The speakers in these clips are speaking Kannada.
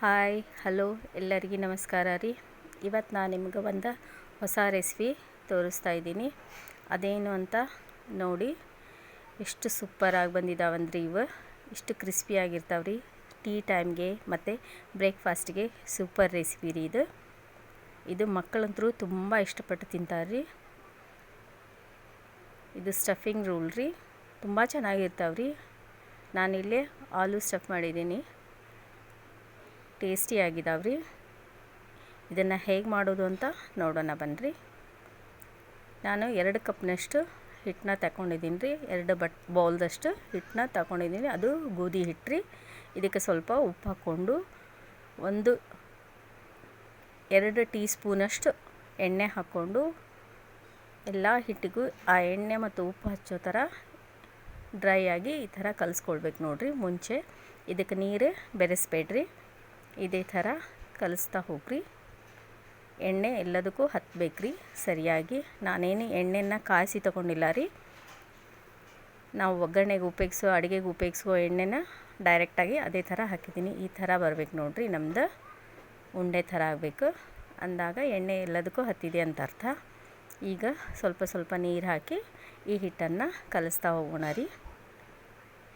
ಹಾಯ್, ಹಲೋ, ಎಲ್ಲರಿಗೂ ನಮಸ್ಕಾರ ರೀ. ಇವತ್ತು ನಾನು ನಿಮ್ಗೆ ಒಂದು ಹೊಸ ರೆಸಿಪಿ ತೋರಿಸ್ತಾ ಇದ್ದೀನಿ. ಅದೇನು ಅಂತ ನೋಡಿ, ಎಷ್ಟು ಸೂಪರಾಗಿ ಬಂದಿದ್ದಾವಂದ್ರಿ ಇವು. ಇಷ್ಟು ಕ್ರಿಸ್ಪಿಯಾಗಿರ್ತಾವೆ ರೀ. ಟೀ ಟೈಮ್ಗೆ ಮತ್ತು ಬ್ರೇಕ್ಫಾಸ್ಟ್ಗೆ ಸೂಪರ್ ರೆಸಿಪಿ ರೀ ಇದು. ಇದು ಮಕ್ಕಳಂತರೂ ತುಂಬ ಇಷ್ಟಪಟ್ಟು ತಿಂತಾರೆ ರೀ. ಇದು ಸ್ಟಫಿಂಗ್ ರೂಲ್ ರೀ. ತುಂಬ ಚೆನ್ನಾಗಿರ್ತಾವೆ ರೀ. ನಾನಿಲ್ಲೇ ಆಲೂ ಸ್ಟಫ್ ಮಾಡಿದ್ದೀನಿ. ಟೇಸ್ಟಿಯಾಗಿದ್ದಾವೆ ರೀ ಇದನ್ನು ಹೇಗೆ ಮಾಡೋದು ಅಂತ ನೋಡೋಣ ಬನ್ನಿರಿ ನಾನು ಎರಡು ಕಪ್ನಷ್ಟು ಹಿಟ್ಟನ್ನ ತಗೊಂಡಿದ್ದೀನಿ ರೀ ಎರಡು ಬಟ್ ಬೌಲ್ದಷ್ಟು ಹಿಟ್ಟನ್ನ ತಗೊಂಡಿದ್ದೀನಿ. ಅದು ಗೋಧಿ ಹಿಟ್ಟು ರೀ ಇದಕ್ಕೆ ಸ್ವಲ್ಪ ಉಪ್ಪು ಹಾಕ್ಕೊಂಡು ಒಂದು ಎರಡು ಟೀ ಸ್ಪೂನಷ್ಟು ಎಣ್ಣೆ ಹಾಕ್ಕೊಂಡು ಎಲ್ಲ ಹಿಟ್ಟಿಗೂ ಆ ಎಣ್ಣೆ ಮತ್ತು ಉಪ್ಪು ಹಚ್ಚೋ ಥರ ಡ್ರೈ ಆಗಿ ಈ ಥರ ಕಲಿಸ್ಕೊಳ್ಬೇಕು ನೋಡಿರಿ ಮುಂಚೆ. ಇದಕ್ಕೆ ನೀರು ಬೆರೆಸ್ಬೇಡ್ರಿ. ಇದೇ ಥರ ಕಲಿಸ್ತಾ ಹೋಗ್ರಿ. ಎಣ್ಣೆ ಎಲ್ಲದಕ್ಕೂ ಹತ್ತಬೇಕ್ರಿ ಸರಿಯಾಗಿ. ನಾನೇನು ಎಣ್ಣೆನ ಕಾಯಿಸಿ ತಗೊಂಡಿಲ್ಲ ರೀ. ನಾವು ಒಗ್ಗರಣೆಗೆ ಉಪಯೋಗಿಸೋ, ಅಡುಗೆಗೆ ಉಪಯೋಗಿಸೋ ಎಣ್ಣೆನ ಡೈರೆಕ್ಟಾಗಿ ಅದೇ ಥರ ಹಾಕಿದ್ದೀನಿ. ಈ ಥರ ಬರ್ಬೇಕು ನೋಡಿರಿ ನಮ್ದು. ಉಂಡೆ ಥರ ಆಗಬೇಕು. ಅಂದಾಗ ಎಣ್ಣೆ ಎಲ್ಲದಕ್ಕೂ ಹತ್ತಿದೆ ಅಂತ ಅರ್ಥ. ಈಗ ಸ್ವಲ್ಪ ಸ್ವಲ್ಪ ನೀರು ಹಾಕಿ ಈ ಹಿಟ್ಟನ್ನು ಕಲಿಸ್ತಾ ಹೋಗೋಣ ರೀ.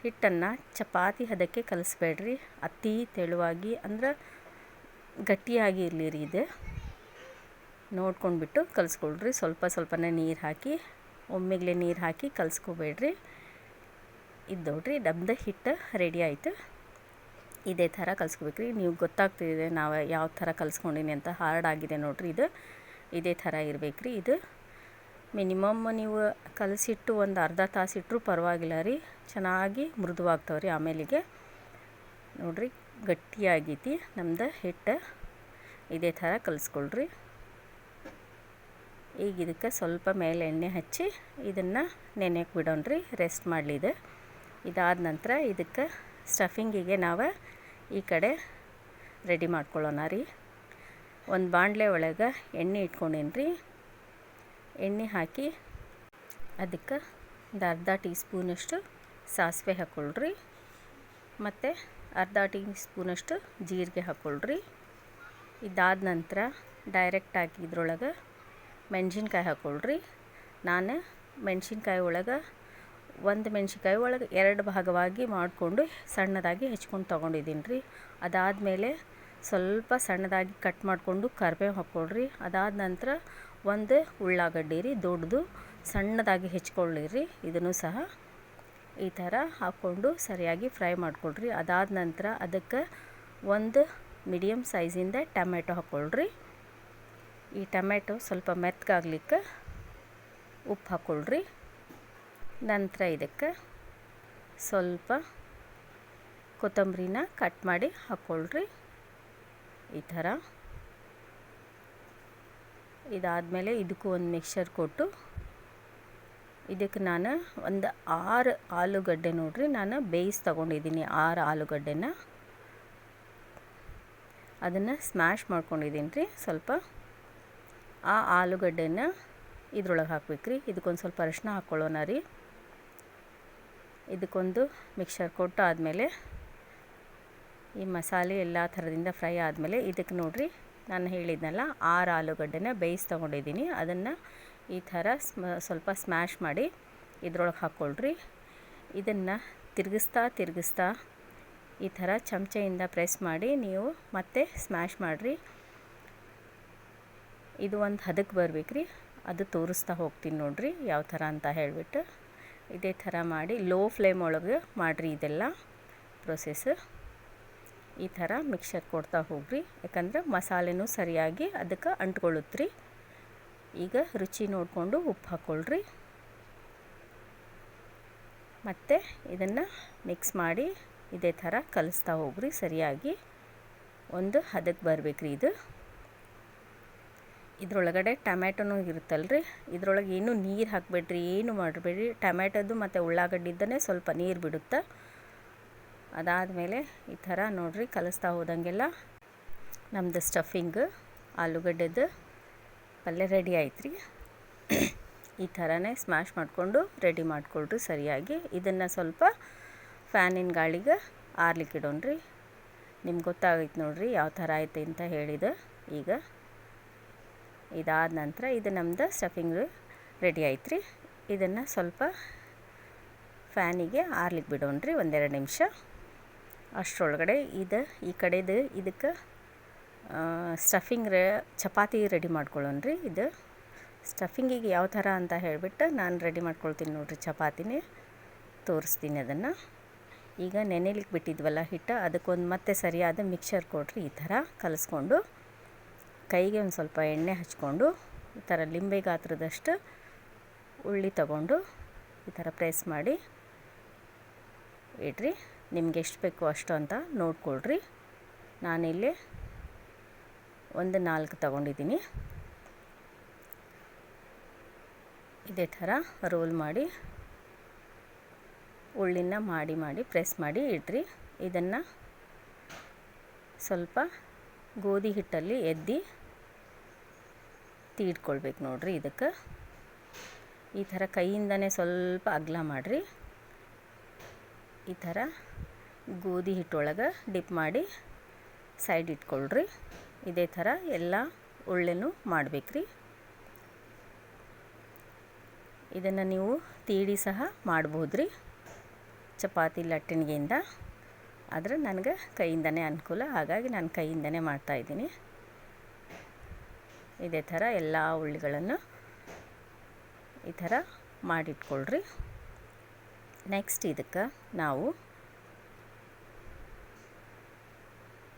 ಹಿಟ್ಟನ್ನು ಚಪಾತಿ ಹದಕ್ಕೆ ಕಲಿಸ್ಬೇಡ್ರಿ. ಅತಿ ತೆಳುವಾಗಿ ಅಂದ್ರೆ ಗಟ್ಟಿಯಾಗಿ ಇರಲಿ ರೀ ಇದು. ನೋಡ್ಕೊಂಡ್ಬಿಟ್ಟು ಕಲಿಸ್ಕೊಳ್ರಿ. ಸ್ವಲ್ಪ ಸ್ವಲ್ಪನೇ ನೀರು ಹಾಕಿ, ಒಮ್ಮೆಗ್ಲೆ ನೀರು ಹಾಕಿ ಕಲಿಸ್ಕೋಬೇಡ್ರಿ. ಇದು ನೋಡ್ರಿ ನಮ್ದು ಹಿಟ್ಟು ರೆಡಿ ಆಯಿತು. ಇದೇ ಥರ ಕಲಿಸ್ಕೋಬೇಕ್ರಿ. ನೀವು ಗೊತ್ತಾಗ್ತಿದೆ ನಾವು ಯಾವ ಥರ ಕಲಿಸ್ಕೊಂಡಿನಿ ಅಂತ. ಹಾರ್ಡ್ ಆಗಿದೆ ನೋಡ್ರಿ ಇದು. ಇದೇ ಥರ ಇರಬೇಕ್ರಿ ಇದು. ಮಿನಿಮಮ್ ನೀವು ಕಲಸಿಟ್ಟು ಒಂದು ಅರ್ಧ ತಾಸು ಇಟ್ಟರೂ ಪರವಾಗಿಲ್ಲ ರೀ. ಚೆನ್ನಾಗಿ ಮೃದುವಾಗ್ತಾವೆ ರೀ ಆಮೇಲಿಗೆ. ನೋಡಿರಿ, ಗಟ್ಟಿಯಾಗೈತಿ. ನಮ್ದು ಹಿಟ್ಟು ಇದೇ ಥರ ಕಲಿಸ್ಕೊಳ್ರಿ. ಈಗ ಇದಕ್ಕೆ ಸ್ವಲ್ಪ ಮೇಲೆ ಎಣ್ಣೆ ಹಚ್ಚಿ ಇದನ್ನು ನೆನೆಯಕ್ಕೆ ಬಿಡೋಣ್ರಿ, ರೆಸ್ಟ್ ಮಾಡಲಿದೆ ಇದಾದ ನಂತರ ಇದಕ್ಕೆ ಸ್ಟಫಿಂಗಿಗೆ ನಾವು ಈ ಕಡೆ ರೆಡಿ ಮಾಡ್ಕೊಳ್ಳೋಣ ರೀ. ಒಂದು ಬಾಣಲೆ ಒಳಗೆ ಎಣ್ಣೆ ಇಟ್ಕೊಂಡೇನಿ ರೀ ಎಣ್ಣೆ ಹಾಕಿ ಅದಕ್ಕೆ ಒಂದು ಅರ್ಧ ಟೀ ಸ್ಪೂನಷ್ಟು ಸಾಸಿವೆ ಹಾಕ್ಕೊಳ್ರಿ. ಮತ್ತು ಅರ್ಧ ಟೀ ಸ್ಪೂನಷ್ಟು ಜೀರಿಗೆ ಹಾಕ್ಕೊಳ್ರಿ. ಇದಾದ ನಂತರ ಡೈರೆಕ್ಟಾಗಿ ಇದ್ರೊಳಗೆ ಮೆಣಸಿನ್ಕಾಯಿ ಹಾಕ್ಕೊಳ್ರಿ. ನಾನು ಮೆಣಸಿನ್ಕಾಯಿ ಒಳಗೆ ಒಂದು ಮೆಣಸಿನ್ಕಾಯಿ ಒಳಗೆ ಎರಡು ಭಾಗವಾಗಿ ಮಾಡಿಕೊಂಡು ಸಣ್ಣದಾಗಿ ಹೆಚ್ಕೊಂಡು ತೊಗೊಂಡಿದ್ದೀನಿ ರೀ. ಅದಾದಮೇಲೆ ಸ್ವಲ್ಪ ಸಣ್ಣದಾಗಿ ಕಟ್ ಮಾಡಿಕೊಂಡು ಕರಿಬೇವು ಹಾಕ್ಕೊಳ್ರಿ. ಅದಾದ ನಂತರ ಒಂದು ಉಳ್ಳಾಗಡ್ಡಿ ರೀ, ದೊಡ್ಡದು ಸಣ್ಣದಾಗಿ ಹೆಚ್ಕೊಳ್ಳಿರಿ. ಇದನ್ನು ಸಹ ಈ ಥರ ಹಾಕ್ಕೊಂಡು ಸರಿಯಾಗಿ ಫ್ರೈ ಮಾಡ್ಕೊಳ್ರಿ. ಅದಾದ ನಂತರ ಅದಕ್ಕೆ ಒಂದು ಮೀಡಿಯಮ್ ಸೈಜಿಂದ ಟೊಮೆಟೊ ಹಾಕ್ಕೊಳ್ರಿ. ಈ ಟೊಮೆಟೊ ಸ್ವಲ್ಪ ಮೆತ್ತಗಾಗ್ಲಿಕ್ಕೆ ಉಪ್ಪು ಹಾಕ್ಕೊಳ್ರಿ. ನಂತರ ಇದಕ್ಕೆ ಸ್ವಲ್ಪ ಕೊತ್ತಂಬರಿನ ಕಟ್ ಮಾಡಿ ಹಾಕ್ಕೊಳ್ರಿ. ಈ ಥರ ಇದಾದಮೇಲೆ ಇದಕ್ಕೂ ಒಂದು ಮಿಕ್ಸರ್ ಕೊಟ್ಟು ಇದಕ್ಕೆ ನಾನು ಒಂದು ಆರು ಆಲೂಗಡ್ಡೆ ನೋಡಿರಿ, ನಾನು ಬೇಯಿಸಿ ತೊಗೊಂಡಿದ್ದೀನಿ ಆರು ಆಲೂಗಡ್ಡೆನ. ಅದನ್ನು ಸ್ಮ್ಯಾಶ್ ಮಾಡ್ಕೊಂಡಿದ್ದೀನಿ ರೀ, ಸ್ವಲ್ಪ ಆ ಆಲೂಗಡ್ಡೆನ ಇದ್ರೊಳಗೆ ಹಾಕ್ಬೇಕು ರೀ. ಇದಕ್ಕೊಂದು ಸ್ವಲ್ಪ ಅರಿಶಿನ ಹಾಕ್ಕೊಳ್ಳೋಣ ರೀ. ಇದಕ್ಕೊಂದು ಮಿಕ್ಸರ್ ಕೊಟ್ಟು ಆದಮೇಲೆ ಈ ಮಸಾಲೆ ಎಲ್ಲ ಥರದಿಂದ ಫ್ರೈ ಆದಮೇಲೆ ಇದಕ್ಕೆ ನೋಡಿರಿ ನಾನು ಹೇಳಿದ್ನಲ್ಲ, ಆರು ಆಲೂಗಡ್ಡೆನ ಬೇಯಿಸಿ ತೊಗೊಂಡಿದ್ದೀನಿ. ಅದನ್ನು ಈ ಥರ ಸ್ಮ, ಸ್ವಲ್ಪ ಸ್ಮ್ಯಾಶ್ ಮಾಡಿ ಇದ್ರೊಳಗೆ ಹಾಕ್ಕೊಳ್ರಿ. ಇದನ್ನು ತಿರುಗಿಸ್ತಾ ತಿರುಗಿಸ್ತಾ ಈ ಥರ ಚಮಚೆಯಿಂದ ಪ್ರೆಸ್ ಮಾಡಿ ನೀವು ಮತ್ತೆ ಸ್ಮ್ಯಾಶ್ ಮಾಡಿರಿ. ಇದು ಒಂದು ಹದಕ್ಕೆ ಬರ್ಬೇಕ್ರಿ. ಅದು ತೋರಿಸ್ತಾ ಹೋಗ್ತೀನಿ ನೋಡಿರಿ ಯಾವ ಥರ ಅಂತ ಹೇಳಿಬಿಟ್ಟು. ಇದೇ ಥರ ಮಾಡಿ ಲೋ ಫ್ಲೇಮ್ ಒಳಗೆ ಮಾಡಿರಿ ಇದೆಲ್ಲ ಪ್ರೊಸೆಸ್ ಈ ಥರ ಮಿಕ್ಸರ್ ಕೊಡ್ತಾ ಹೋಗ್ರಿ. ಯಾಕಂದ್ರೆ ಮಸಾಲೆನೂ ಸರಿಯಾಗಿ ಅದಕ್ಕೆ ಅಂಟ್ಕೊಳ್ಳುತ್ರಿ. ಈಗ ರುಚಿ ನೋಡಿಕೊಂಡು ಉಪ್ಪು ಹಾಕ್ಕೊಳ್ರಿ. ಮತ್ತು ಇದನ್ನು ಮಿಕ್ಸ್ ಮಾಡಿ ಇದೇ ಥರ ಕಲಿಸ್ತಾ ಹೋಗ್ರಿ ಸರಿಯಾಗಿ. ಒಂದು ಹದಕ್ಕೆ ಬರಬೇಕ್ರಿ ಇದು. ಇದ್ರೊಳಗಡೆ ಟೊಮ್ಯಾಟೊನೂ ಇರುತ್ತಲ್ರಿ. ಇದರೊಳಗೆ ಏನು ನೀರು ಹಾಕಬೇಡ್ರಿ, ಏನು ಮಾಡಬೇಡ್ರಿ. ಟೊಮ್ಯಾಟೊದು ಮತ್ತು ಉಳ್ಳಾಗಡ್ಡಿದ್ದನೇ ಸ್ವಲ್ಪ ನೀರು ಬಿಡುತ್ತೆ ಅದಾದಮೇಲೆ ಈ ಥರ ನೋಡಿರಿ, ಕಲಿಸ್ತಾ ಹೋದಂಗೆಲ್ಲ ನಮ್ಮದು ಸ್ಟಫಿಂಗ್ ಆಲೂಗಡ್ಡೆದು ಪಲ್ಯ ರೆಡಿ ಆಯ್ತು ರೀ ಈ ಥರನೇ ಸ್ಮ್ಯಾಶ್ ಮಾಡಿಕೊಂಡು ರೆಡಿ ಮಾಡಿಕೊಳ್ರಿ ಸರಿಯಾಗಿ. ಇದನ್ನು ಸ್ವಲ್ಪ ಫ್ಯಾನಿನ ಗಾಳಿಗೆ ಆರ್ಲಿಕ್ಕೆ ಇಡೋಣ್ರಿ. ನಿಮ್ಗೆ ಗೊತ್ತಾಗೈತೆ ನೋಡ್ರಿ ಯಾವ ಥರ ಐತೆ ಅಂತ ಹೇಳಿದೆ. ಈಗ ಇದಾದ ನಂತರ ಇದು ನಮ್ದು ಸ್ಟಫಿಂಗ್ ರೆಡಿ ಆಯ್ತು ರೀ ಇದನ್ನು ಸ್ವಲ್ಪ ಫ್ಯಾನಿಗೆ ಆರ್ಲಿಕ್ಕೆ ಬಿಡೋಣ್ರಿ ಒಂದೆರಡು ನಿಮಿಷ. ಅಷ್ಟರೊಳಗಡೆ ಇದು ಈ ಕಡೆದು ಇದಕ್ಕೆ ಸ್ಟಫಿಂಗ್ ರೆ, ಚಪಾತಿ ರೆಡಿ ಮಾಡ್ಕೊಳ್ಳೋಣ ರೀ ಇದು. ಸ್ಟಫಿಂಗಿಗೆ ಯಾವ ಥರ ಅಂತ ಹೇಳಿಬಿಟ್ಟು ನಾನು ರೆಡಿ ಮಾಡ್ಕೊಳ್ತೀನಿ ನೋಡಿರಿ ಚಪಾತಿನೇ. ತೋರಿಸ್ತೀನಿ ಅದನ್ನು. ಈಗ ನೆನೆಲಿಕ್ಕೆ ಬಿಟ್ಟಿದ್ವಲ್ಲ ಹಿಟ್ಟು, ಅದಕ್ಕೊಂದು ಮತ್ತೆ ಸರಿಯಾದ ಮಿಕ್ಸರ್ ಕೊಡ್ರಿ ಈ ಥರ ಕಲಿಸ್ಕೊಂಡು. ಕೈಗೆ ಒಂದು ಸ್ವಲ್ಪ ಎಣ್ಣೆ ಹಚ್ಕೊಂಡು, ಈ ಥರ ಲಿಂಬೆ ಗಾತ್ರದಷ್ಟು ಉಳ್ಳಿ ತಗೊಂಡು ಈ ಥರ ಪ್ರೆಸ್ ಮಾಡಿ ಇಡ್ರಿ. ನಿಮ್ಗೆ ಎಷ್ಟು ಬೇಕು ಅಷ್ಟು ಅಂತ ನೋಡ್ಕೊಳ್ರಿ. ನಾನಿಲ್ಲಿ ಒಂದು ನಾಲ್ಕು ತಗೊಂಡಿದ್ದೀನಿ. ಇದೇ ಥರ ರೋಲ್ ಮಾಡಿ, ಉಳ್ಳಿನ ಮಾಡಿ ಮಾಡಿ, ಪ್ರೆಸ್ ಮಾಡಿ ಇಡ್ರಿ. ಇದನ್ನು ಸ್ವಲ್ಪ ಗೋಧಿ ಹಿಟ್ಟಲ್ಲಿ ಎದ್ದಿ ತೀಡ್ಕೊಳ್ಬೇಕು ನೋಡ್ರಿ ಇದಕ್ಕೆ. ಈ ಥರ ಕೈಯಿಂದನೇ ಸ್ವಲ್ಪ ಅಗಲ ಮಾಡಿರಿ. ಈ ಥರ ಗೋಧಿ ಹಿಟ್ಟೊಳಗೆ ಡಿಪ್ ಮಾಡಿ ಸೈಡ್ ಇಟ್ಕೊಳ್ರಿ. ಇದೇ ಥರ ಎಲ್ಲ ಉಳ್ಳೆನೂ ಮಾಡಬೇಕ್ರಿ. ಇದನ್ನು ನೀವು ತೀಡಿ ಸಹ ಮಾಡ್ಬೋದು ರೀ ಚಪಾತಿ ಲಟ್ಟಣಿಗೆಯಿಂದ ಆದರೆ ನನಗೆ ಕೈಯಿಂದನೇ ಅನುಕೂಲ. ಹಾಗಾಗಿ ನಾನು ಕೈಯಿಂದನೇ ಮಾಡ್ತಾಯಿದ್ದೀನಿ ಇದೇ ಥರ ಎಲ್ಲ ಉಳ್ಳಿಗಳನ್ನು ಈ ಥರ ಮಾಡಿಟ್ಕೊಳ್ರಿ. ನೆಕ್ಸ್ಟ್ ಇದಕ್ಕೆ ನಾವು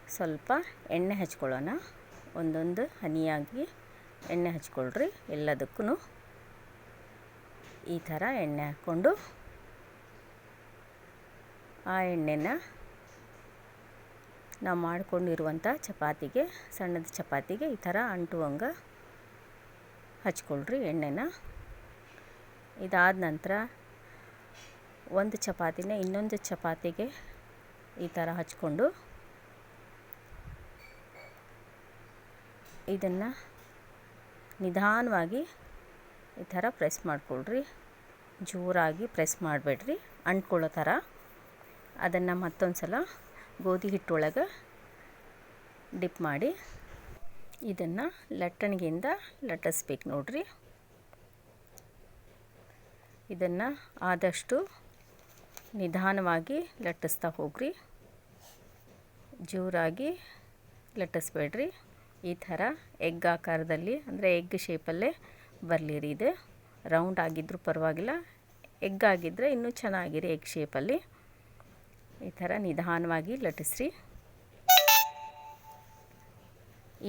ಸ್ವಲ್ಪ ಎಣ್ಣೆ ಹಚ್ಕೊಳ್ಳೋಣ. ಒಂದೊಂದು ಹನಿಯಾಗಿ ಎಣ್ಣೆ ಹಚ್ಕೊಳ್ರಿ. ಎಲ್ಲದಕ್ಕೂ ಈ ಥರ ಎಣ್ಣೆ ಹಾಕ್ಕೊಂಡು ಆ ಎಣ್ಣೆನ ನಾವು ಮಾಡಿಕೊಂಡಿರುವಂಥ ಚಪಾತಿಗೆ, ಸಣ್ಣದ ಚಪಾತಿಗೆ ಈ ಥರ ಅಂಟುವಂಗೆ ಹಚ್ಕೊಳ್ರಿ ಎಣ್ಣೆನ. ಇದಾದ ನಂತರ ಒಂದು ಚಪಾತಿನ ಇನ್ನೊಂದು ಚಪಾತಿಗೆ ಈ ಥರ ಹಚ್ಕೊಂಡು ಇದನ್ನು ನಿಧಾನವಾಗಿ ಈ ಥರ ಪ್ರೆಸ್ ಮಾಡಿಕೊಳ್ರಿ. ಜೋರಾಗಿ ಪ್ರೆಸ್ ಮಾಡಬೇಡ್ರಿ. ಅಂಟ್ಕೊಳ್ಳೋ ಥರ ಅದನ್ನು ಮತ್ತೊಂದು ಸಲ ಗೋಧಿ ಹಿಟ್ಟೊಳಗೆ ಡಿಪ್ ಮಾಡಿ ಇದನ್ನು ಲಟ್ಟಣಿಗೆಯಿಂದ ಲಟ್ಟಿಸ್ಬೇಕು ನೋಡ್ರಿ. ಇದನ್ನು ಆದಷ್ಟು ನಿಧಾನವಾಗಿ ಲಟ್ಟಿಸ್ತಾ ಹೋಗ್ರಿ. ಜೋರಾಗಿ ಲಟ್ಟಿಸ್ಬೇಡ್ರಿ. ಈ ಥರ ಎಗ್ ಆಕಾರದಲ್ಲಿ, ಅಂದರೆ ಎಗ್ ಶೇಪಲ್ಲೇ ಬರಲಿ ರೀ ಇದು. ರೌಂಡ್ ಆಗಿದ್ದರೂ ಪರವಾಗಿಲ್ಲ, ಎಗ್ ಆಗಿದ್ದರೆ ಇನ್ನೂ ಚೆನ್ನಾಗಿರಿ ಎಗ್ ಶೇಪಲ್ಲಿ ಈ ಥರ ನಿಧಾನವಾಗಿ ಲಟ್ಟಿಸ್ರಿ.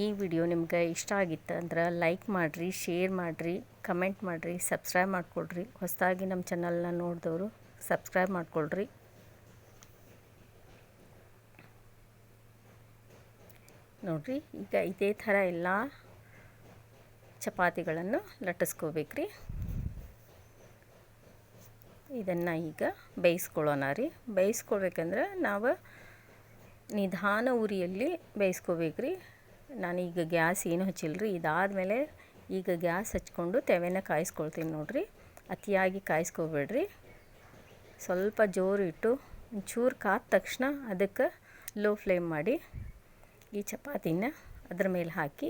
ಈ ವಿಡಿಯೋ ನಿಮ್ಗೆ ಇಷ್ಟ ಆಗಿತ್ತು ಅಂದ್ರೆ ಲೈಕ್ ಮಾಡಿರಿ ಶೇರ್ ಮಾಡಿರಿ ಕಮೆಂಟ್ ಮಾಡಿರಿ ಸಬ್ಸ್ಕ್ರೈಬ್ ಮಾಡಿಕೊಡ್ರಿ. ಹೊಸದಾಗಿ ನಮ್ಮ ಚಾನಲ್ನ ನೋಡಿದವರು ಸಬ್ಸ್ಕ್ರೈಬ್ ಮಾಡಿಕೊಳ್ರಿ. ನೋಡಿರಿ, ಈಗ ಇದೇ ಥರ ಎಲ್ಲ ಚಪಾತಿಗಳನ್ನು ಲಟ್ಟಿಸ್ಕೋಬೇಕ್ರಿ. ಇದನ್ನು ಈಗ ಬೇಯಿಸ್ಕೊಳ್ಳೋಣ ರೀ. ಬೇಯಿಸ್ಕೊಳ್ಬೇಕಂದ್ರೆ ನಾವು ನಿಧಾನ ಉರಿಯಲ್ಲಿ ಬೇಯಿಸ್ಕೋಬೇಕ್ರಿ. ನಾನೀಗ ಗ್ಯಾಸ್ ಏನು ಹಚ್ಚಿಲ್ಲರಿ ಇದಾದಮೇಲೆ ಈಗ ಗ್ಯಾಸ್ ಹಚ್ಕೊಂಡು ತೆವೆನ ಕಾಯಿಸ್ಕೊಳ್ತೀನಿ ನೋಡಿರಿ. ಅತಿಯಾಗಿ ಕಾಯಿಸ್ಕೋಬೇಡ್ರಿ. ಸ್ವಲ್ಪ ಜೋರಿಟ್ಟು ಒಂಚೂರು ಕಾದ ತಕ್ಷಣ ಅದಕ್ಕೆ ಲೋ ಫ್ಲೇಮ್ ಮಾಡಿ ಈ ಚಪಾತಿನ ಅದ್ರ ಮೇಲೆ ಹಾಕಿ,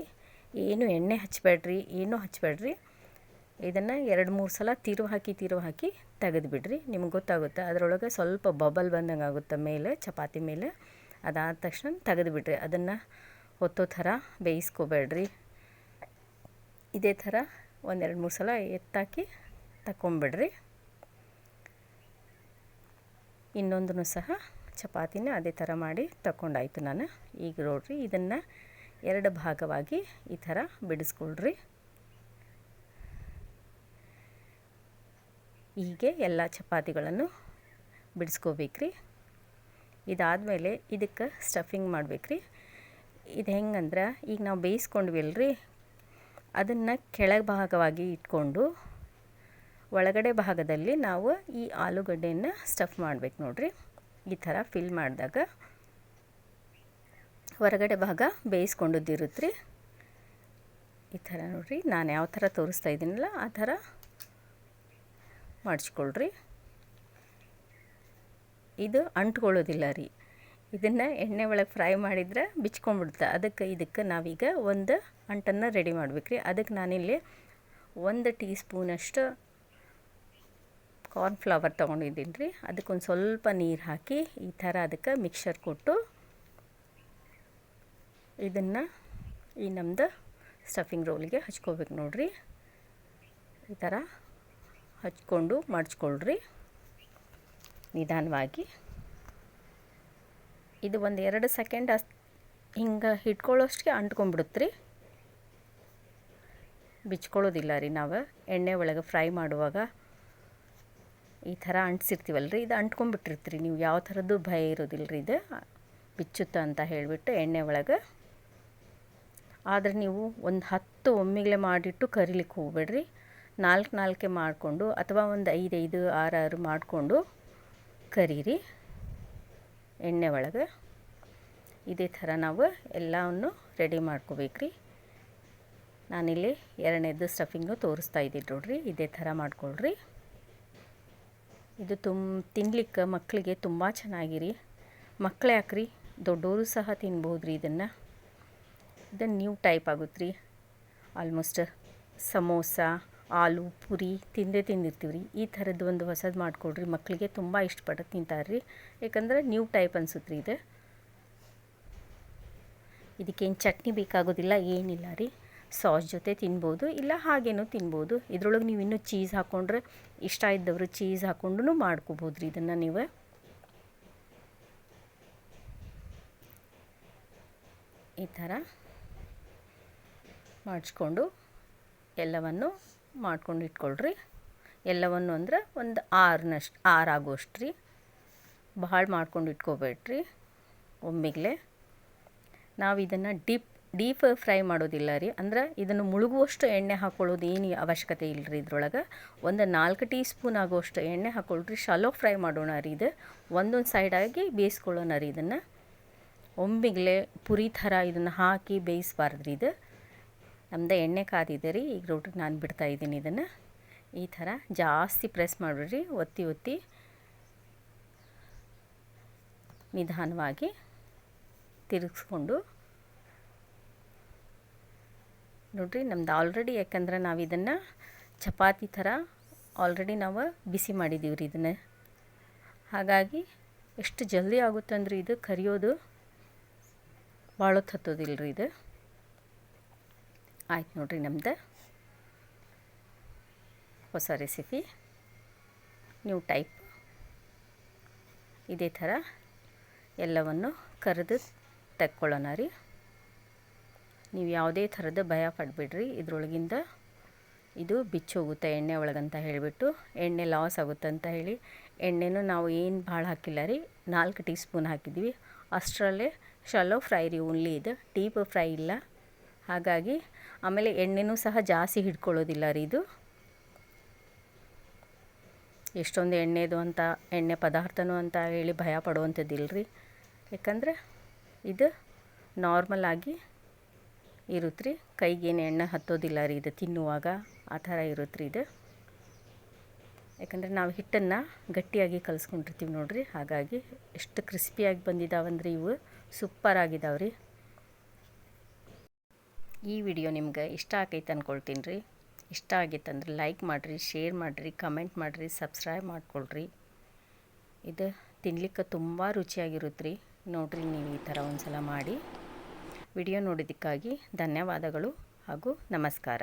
ಏನು ಎಣ್ಣೆ ಹಚ್ಚಬೇಡ್ರಿ ಏನೂ ಹಚ್ಚಬೇಡ್ರಿ ಇದನ್ನು ಎರಡು ಮೂರು ಸಲ ತಿರು ಹಾಕಿ ತಿರು ಹಾಕಿ ತೆಗೆದುಬಿಡ್ರಿ ನಿಮ್ಗೆ ಗೊತ್ತಾಗುತ್ತೆ, ಅದರೊಳಗೆ ಸ್ವಲ್ಪ ಬಬಲ್ ಬಂದಂಗೆ ಆಗುತ್ತೆ ಮೇಲೆ, ಚಪಾತಿ ಮೇಲೆ. ಅದಾದ ತಕ್ಷಣ ತೆಗೆದುಬಿಡ್ರಿ ಅದನ್ನು ಹೊತ್ತೋ ಥರ ಬೇಯಿಸ್ಕೋಬೇಡ್ರಿ. ಇದೇ ಥರ ಒಂದೆರಡು ಮೂರು ಸಲ ಎತ್ತಾಕಿ ತಗೊಂಬಿಡ್ರಿ ಇನ್ನೊಂದನ್ನು ಸಹ ಚಪಾತಿನ ಅದೇ ಥರ ಮಾಡಿ ತಗೊಂಡಾಯ್ತು ನಾನು. ಈಗ ನೋಡ್ರಿ, ಇದನ್ನು ಎರಡು ಭಾಗವಾಗಿ ಈ ಥರ ಬಿಡಿಸ್ಕೊಳ್ರಿ. ಹೀಗೆ ಎಲ್ಲ ಚಪಾತಿಗಳನ್ನು ಬಿಡಿಸ್ಕೋಬೇಕ್ರಿ. ಇದಾದಮೇಲೆ ಇದಕ್ಕೆ ಸ್ಟಫಿಂಗ್ ಮಾಡಬೇಕ್ರಿ. ಇದು ಹೆಂಗಂದ್ರೆ, ಈಗ ನಾವು ಬೇಯಿಸ್ಕೊಂಡ್ವಿಲ್ರಿ ಅದನ್ನು ಕೆಳಭಾಗವಾಗಿ ಇಟ್ಕೊಂಡು ಒಳಗಡೆ ಭಾಗದಲ್ಲಿ ನಾವು ಈ ಆಲೂಗಡ್ಡೆಯನ್ನು ಸ್ಟಫ್ ಮಾಡಬೇಕು ನೋಡ್ರಿ. ಈ ಥರ ಫಿಲ್ ಮಾಡಿದಾಗ ಹೊರಗಡೆ ಭಾಗ ಬೇಯಿಸ್ಕೊಂಡಿದ್ದಿರುತ್ತೆ ರೀ ಈ ಥರ ನೋಡಿರಿ, ನಾನು ಯಾವ ಥರ ತೋರಿಸ್ತಾ ಇದ್ದೀನಲ್ಲ, ಆ ಥರ ಮಾಡಿಸ್ಕೊಳ್ರಿ. ಇದು ಅಂಟ್ಕೊಳ್ಳೋದಿಲ್ಲ ರೀ. ಇದನ್ನು ಎಣ್ಣೆ ಒಳಗೆ ಫ್ರೈ ಮಾಡಿದ್ರೆ ಬಿಚ್ಕೊಂಡ್ಬಿಡುತ್ತೆ ಅದಕ್ಕೆ ಇದಕ್ಕೆ ನಾವೀಗ ಒಂದು ಅಂಟನ್ನು ರೆಡಿ ಮಾಡಬೇಕ್ರಿ. ಅದಕ್ಕೆ ನಾನಿಲ್ಲಿ ಒಂದು ಟೀ ಸ್ಪೂನಷ್ಟು ಕಾರ್ನ್ಫ್ಲವರ್ ತೊಗೊಂಡಿದ್ದೀನಿ ರೀ. ಅದಕ್ಕೊಂದು ಸ್ವಲ್ಪ ನೀರು ಹಾಕಿ ಈ ಥರ ಅದಕ್ಕೆ ಮಿಕ್ಸರ್ ಕೊಟ್ಟು ಇದನ್ನು ಈ ನಮ್ಮದು ಸ್ಟಫಿಂಗ್ ರೋಲಿಗೆ ಹಚ್ಕೋಬೇಕು ನೋಡಿರಿ. ಈ ಥರ ಹಚ್ಕೊಂಡು ಮಡ್ಚ್ಕೊಳ್ರಿ ನಿಧಾನವಾಗಿ. ಇದು ಒಂದು ಎರಡು ಸೆಕೆಂಡ್ ಅಸ್ ಹಿಂಗೆ ಇಟ್ಕೊಳ್ಳೋಷ್ಟಿಗೆ ಅಂಟ್ಕೊಂಡ್ಬಿಡುತ್ತೆ ರೀ. ಬಿಚ್ಕೊಳ್ಳೋದಿಲ್ಲ ರೀ ನಾವು. ಎಣ್ಣೆ ಒಳಗೆ ಫ್ರೈ ಮಾಡುವಾಗ ಈ ಥರ ಅಂಟಿಸಿರ್ತೀವಲ್ಲ ರೀ ಇದು ಅಂಟ್ಕೊಂಡ್ಬಿಟ್ಟಿರ್ತೀರಿ ನೀವು. ಯಾವ ಥರದ್ದು ಭಯ ಇರೋದಿಲ್ಲ ರೀ ಇದು? ಬಿಚ್ಚುತ್ತ ಅಂತ ಹೇಳಿಬಿಟ್ಟು ಎಣ್ಣೆ ಒಳಗೆ. ಆದರೆ ನೀವು ಒಂದು ಹತ್ತು ಒಮ್ಮಿಗ್ಲೆ ಮಾಡಿಟ್ಟು ಕರಿಲಿಕ್ಕೆ ಹೋಗ್ಬೇಡ್ರಿ. ನಾಲ್ಕು ನಾಲ್ಕೆ ಮಾಡಿಕೊಂಡು ಅಥವಾ ಒಂದು ಐದೈದು ಐದು, ಆರು ಆರು ಮಾಡಿಕೊಂಡು ಕರೀರಿ ಎಣ್ಣೆ ಒಳಗೆ. ಇದೇ ಥರ ನಾವು ಎಲ್ಲವನ್ನು ರೆಡಿ ಮಾಡ್ಕೋಬೇಕ್ರಿ. ನಾನಿಲ್ಲಿ ಎರಡನೇದು ಸ್ಟಫಿಂಗು ತೋರಿಸ್ತಾ ಇದ್ದೀನಿ ನೋಡ್ರಿ. ಇದೇ ಥರ ಮಾಡ್ಕೊಳ್ರಿ. ಇದು ತುಂಬ ತಿನ್ಲಿಕ್ಕೆ ಮಕ್ಕಳಿಗೆ ತುಂಬ ಚೆನ್ನಾಗಿರಿ. ಮಕ್ಕಳು ಯಾಕ್ರಿ? ದೊಡ್ಡವರು ಸಹ ತಿನ್ಬೋದು ರೀ ಇದನ್ನು? ಇದನ್ನು ನ್ಯೂ ಟೈಪ್ ಆಗುತ್ತೆ ರೀ ಆಲ್ಮೋಸ್ಟ್ ಸಮೋಸ, ಆಲೂ, ಪುರಿ ತಿಂದೇ ತಿಂದಿರ್ತೀವಿ ರೀ ಈ ಥರದ್ದು ಒಂದು ಹೊಸದು ಮಾಡಿಕೊಡ್ರಿ. ಮಕ್ಕಳಿಗೆ ತುಂಬ ಇಷ್ಟಪಟ್ಟು ತಿಂತಾರೆ ರೀ ಯಾಕಂದ್ರೆ ನ್ಯೂ ಟೈಪ್ ಅನ್ಸುತ್ತೆ ರೀ ಇದು. ಇದಕ್ಕೇನು ಚಟ್ನಿ ಬೇಕಾಗೋದಿಲ್ಲ, ಏನಿಲ್ಲ ರೀ. ಸಾಸ್ ಜೊತೆ ತಿನ್ಬೋದು, ಇಲ್ಲ ಹಾಗೇನೂ ತಿನ್ಬೋದು. ಇದ್ರೊಳಗೆ ನೀವು ಇನ್ನೂ ಚೀಸ್ ಹಾಕ್ಕೊಂಡ್ರೆ ಇಷ್ಟ ಇದ್ದವರು ಚೀಸ್ ಹಾಕ್ಕೊಂಡು ಮಾಡ್ಕೋಬೋದು ರೀ ಇದನ್ನು ನೀವು. ಈ ಥರ ಮಾಡಿಸ್ಕೊಂಡು ಎಲ್ಲವನ್ನು ಮಾಡ್ಕೊಂಡು ಇಟ್ಕೊಳ್ರಿ. ಎಲ್ಲವನ್ನು ಅಂದ್ರೆ ಒಂದು ಆರನಷ್ಟು ಆರು ಆಗೋಷ್ಟು ರೀ ಭಾಳ ಮಾಡ್ಕೊಂಡು ಇಟ್ಕೋಬೇಡ್ರಿ ಒಮ್ಮೆಗ್ಲೆ. ನಾವು ಇದನ್ನು ಡೀಪ್ ಡೀಪ್ ಫ್ರೈ ಮಾಡೋದಿಲ್ಲ ರೀ. ಅಂದ್ರೆ ಇದನ್ನು ಮುಳುಗುವಷ್ಟು ಎಣ್ಣೆ ಹಾಕೊಳ್ಳೋದು ಏನು ಅವಶ್ಯಕತೆ ಇಲ್ಲ ರೀ ಇದ್ರೊಳಗೆ. ಒಂದು ನಾಲ್ಕು ಟೀ ಸ್ಪೂನ್ ಆಗುವಷ್ಟು ಎಣ್ಣೆ ಹಾಕ್ಕೊಳ್ರಿ ಶಾಲೋ ಫ್ರೈ ಮಾಡೋಣ ರೀ ಇದು. ಒಂದೊಂದು ಸೈಡಾಗಿ ಬೇಯಿಸ್ಕೊಳ್ಳೋಣ ರೀ ಇದನ್ನು. ಒಮ್ಮಿಗ್ಲೆ ಪುರಿ ಥರ ಇದನ್ನು ಹಾಕಿ ಬೇಯಿಸ್ಬಾರ್ದು ರೀ ಇದು. ನಮ್ದು ಎಣ್ಣೆ ಕಾದಿದೆ ರೀ. ಈಗ ರೋಟಿಗೆ ನಾನು ಬಿಡ್ತಾ ಇದ್ದೀನಿ ಇದನ್ನು. ಈ ಥರ ಜಾಸ್ತಿ ಪ್ರೆಸ್ ಮಾಡಿರಿ ಒತ್ತಿ ಒತ್ತಿ ನಿಧಾನವಾಗಿ ತಿರುಗಿಸ್ಕೊಂಡು ನೋಡಿರಿ, ನಮ್ದು ಆಲ್ರೆಡಿ ಯಾಕಂದ್ರೆ ನಾವು ಇದನ್ನು ಚಪಾತಿ ಥರ ಆಲ್ರೆಡಿ ನಾವು ಬಿಸಿ ಮಾಡಿದ್ದೀವಿ ರೀ ಇದನ್ನು. ಹಾಗಾಗಿ ಎಷ್ಟು ಜಲ್ದಿ ಆಗುತ್ತೆ ಅಂದ್ರೆ ಇದು ಕರಿಯೋದು ಭಾಳ ಹೊತ್ತು ಹತ್ತೋದಿಲ್ಲ ರೀ ಇದು. ಆಯ್ತು ನೋಡಿರಿ ನಮ್ದು. ಹೊಸ ರೆಸಿಪಿ ನ್ಯೂ ಟೈಪ್ ಇದೇ ಥರ ಎಲ್ಲವನ್ನು ಕರೆದು ತಕ್ಕೊಳ್ಳೋಣ ರೀ. ನೀವು ಯಾವುದೇ ಥರದ ಭಯ ಪಡಬೇಡ್ರಿ. ಇದರೊಳಗಿಂದ ಇದು ಬಿಚ್ಚೋಗುತ್ತೆ ಎಣ್ಣೆ ಒಳಗಂತ ಹೇಳಿಬಿಟ್ಟು. ಎಣ್ಣೆ ಲಾಸ್ ಆಗುತ್ತೆ ಅಂತ ಹೇಳಿ ಎಣ್ಣೆನೂ ನಾವು ಏನು ಭಾಳ ಹಾಕಿಲ್ಲ ರೀ. ನಾಲ್ಕು ಟೀ ಸ್ಪೂನ್ ಹಾಕಿದ್ವಿ ಅಷ್ಟರಲ್ಲೇ ಶಲೋ ಫ್ರೈ ರೀ ಓನ್ಲಿ ಇದು. ಡೀಪ್ ಫ್ರೈ ಇಲ್ಲ. ಹಾಗಾಗಿ ಆಮೇಲೆ ಎಣ್ಣೆನೂ ಸಹ ಜಾಸ್ತಿ ಹಿಡ್ಕೊಳ್ಳೋದಿಲ್ಲ ರೀ ಇದು. ಎಷ್ಟೊಂದು ಎಣ್ಣೆದು ಅಂತ, ಎಣ್ಣೆ ಪದಾರ್ಥನೂ ಅಂತ ಹೇಳಿ ಭಯ ಪಡುವಂಥದ್ದಿಲ್ಲ ರೀ ಯಾಕಂದರೆ ಇದು ನಾರ್ಮಲ್ ಆಗಿ ಇರುತ್ತೆ ರೀ ಕೈಗೇನು ಎಣ್ಣೆ ಹತ್ತೋದಿಲ್ಲ ರೀ ಇದು ತಿನ್ನುವಾಗ. ಆ ಥರ ಇರುತ್ತೆ ರೀ ಇದು. ಯಾಕಂದರೆ ನಾವು ಹಿಟ್ಟನ್ನು ಗಟ್ಟಿಯಾಗಿ ಕಲಿಸ್ಕೊಂಡಿರ್ತೀವಿ ನೋಡಿರಿ. ಹಾಗಾಗಿ ಎಷ್ಟು ಕ್ರಿಸ್ಪಿಯಾಗಿ ಬಂದಿದ್ದಾವಂದ್ರೆ ಇವು ಸೂಪರ್ ಆಗಿದಾವೆ ರೀ ಈ ವಿಡಿಯೋ ನಿಮ್ಗೆ ಇಷ್ಟ ಆಗೈತೆ ಅಂದ್ಕೊಳ್ತೀನಿ ರೀ. ಇಷ್ಟ ಆಗೈತಂದ್ರೆ ಲೈಕ್ ಮಾಡಿರಿ, ಶೇರ್ ಮಾಡಿರಿ, ಕಮೆಂಟ್ ಮಾಡಿರಿ, ಸಬ್ಸ್ಕ್ರೈಬ್ ಮಾಡ್ಕೊಳ್ರಿ. ಇದು ತಿನ್ಲಿಕ್ಕೆ ತುಂಬ ರುಚಿಯಾಗಿರುತ್ತೆ ರೀ ನೋಡಿರಿ ನೀವು ಈ ಥರ ಒಂದು ಸಲ ಮಾಡಿ. ವಿಡಿಯೋ ನೋಡಿದ್ದಕ್ಕಾಗಿ ಧನ್ಯವಾದಗಳು ಹಾಗೂ ನಮಸ್ಕಾರ.